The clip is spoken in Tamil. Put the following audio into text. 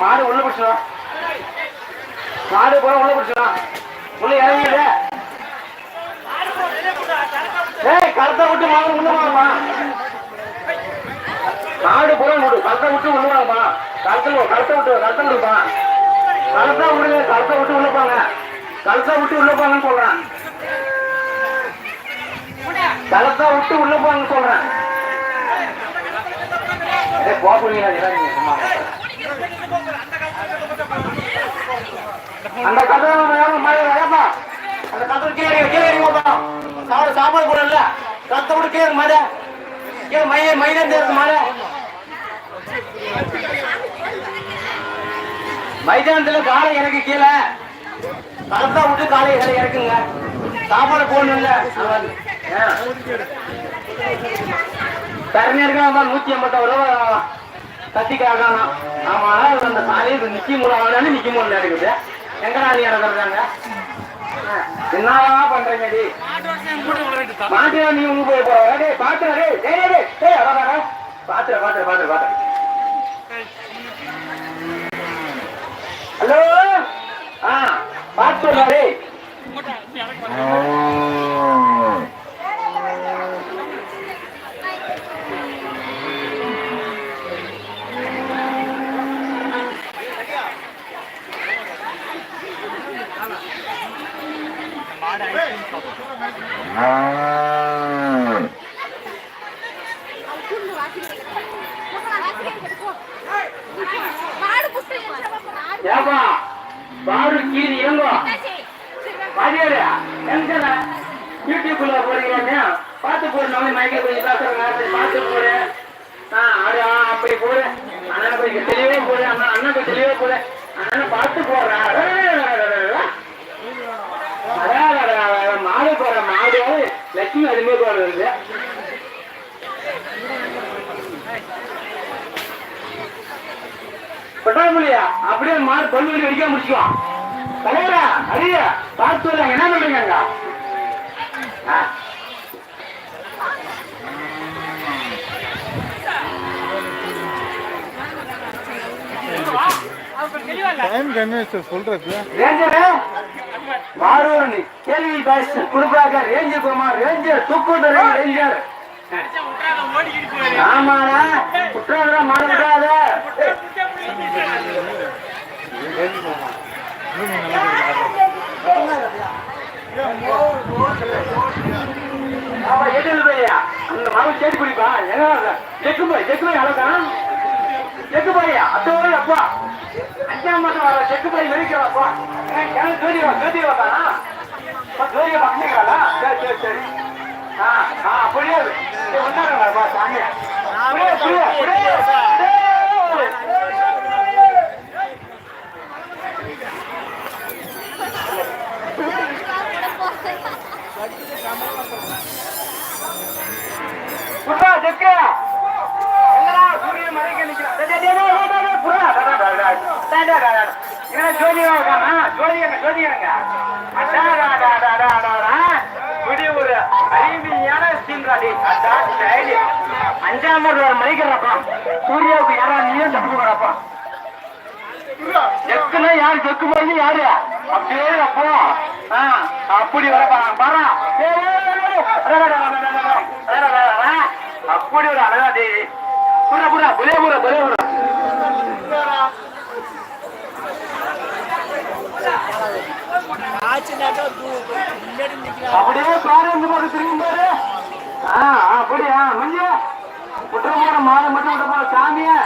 மாடு உள்ள பிடிச்சிடும் மாடு போற உள்ள பிடிச்சிடும் உள்ள இறங்க ஏய் கருத்தை விட்டு மாடு உள்ள போகணுமா மாடு போற விடு கருத்தை விட்டு உள்ள போகணுமா கருத்தை கருத்தை விட்டு கருத்தை விடுப்பா கருத்தை விடுங்க கருத்தை விட்டு உள்ள போங்க. கருத்தை விட்டு உள்ள போங்கன்னு சொல்றேன். கருத்தை விட்டு உள்ள போங்கன்னு சொல்றேன். போக முடியாது அந்த கதவு மழை வேப்பா அந்த கதவு கீழே கீழே போட்டோம் சாப்பிட சாப்பாடு போடல கத்தை விட்டு கீழே மழை கீழே மைய மையம் இருக்கு மழை மைதானத்துல காலை எனக்கு கீழே. கலத்தா விட்டு காலை இலை இறக்குங்க. சாப்பாடு போடணும்ல தரணியா இருக்கா நூத்தி எண்பத்தாறு ரூபா கத்திக்காக ஆமா அந்த சாலையில் நிக்க முடியாது நிக்க முடியல இருக்குது எங்கடா நீ இறங்குறாங்க என்னவா பண்றீங்க டி மாட்டு நீ உங்க போய் போற டேய் பாத்துற டேய் டேய் டேய் டேய் அட அட பாத்துற பாத்துற பாத்துற பாத்துற ஹலோ? ஆ பாத்து சொல்றா டேய் ஏப்பா பாரு இறங்கோ பாதியாரு எங்க யூடியூப்ல போறீங்க பார்த்து போடு நம்ம மைக்க கொஞ்சம் பேசுறாங்க பார்த்து அது ஆ, அப்படி போடு. அண்ணன் கொஞ்சம் தெளிவா போடு அண்ணா அண்ணன் கொஞ்சம் தெளிவா போடு. அண்ணன் பார்த்து போடுறா. மாடு போற மாடு லட்சுமி அதுமே போடுறது பட்டாமலியா அப்படியே மாடு பல்வெளி அடிக்க முடிச்சுக்கலாம் தலைவரா? அடிய பார்த்து என்ன பண்றீங்க. டைம் கம்மியாச்சு சொல்றது? கேள்வி பேச குடுப்பாக்க ரேஞ்சர் குமார் ரேஞ்சர் தூக்குட்டு ரேஞ்சர் ஆமாடா குற்றால மாற அந்த மரம் கேட்டு குடிப்பா. என்ன செக்கு போய் செக்கு போய் அழகான் செக்கு பையா அத்தோட அப்பா. அஞ்சாம் மாசம் வர செக்கு போய் வெடிக்கிறப்பா எனக்கு ஜோதிவா ஜோதிவா தானா ஜோதிவா பண்ணிக்கிறாளா சரி சரி சரி. ஆ ஆ புரியாது. ஒன்னாருப்பா சாமி புரியாது புரியாது புரியாது. புறா செக்கு என்னடா சூரியன் நிக்கிறான் புறா இருக்கானா டா டா டா ஒரு அறிவியான சீன்காடி அஞ்சாம் ஒரு மலைக்கிறப்பா சூர்யாவுக்கு யாரா நீயே தப்பு போறப்பா செக்குன்னா யாரு செக்கு போய் யாரு அப்படியே அப்போ அப்படி வரப்பா பாரா அப்படி ஒரு அழகா தேவி புரிய புரிய புரிய புரிய புரிய புரிய அப்படியே? பாருங்க போது திரும்பி பாரு அப்படியா முடிய குற்ற போற மாதம் மட்டும் விட்ட போற சாமியா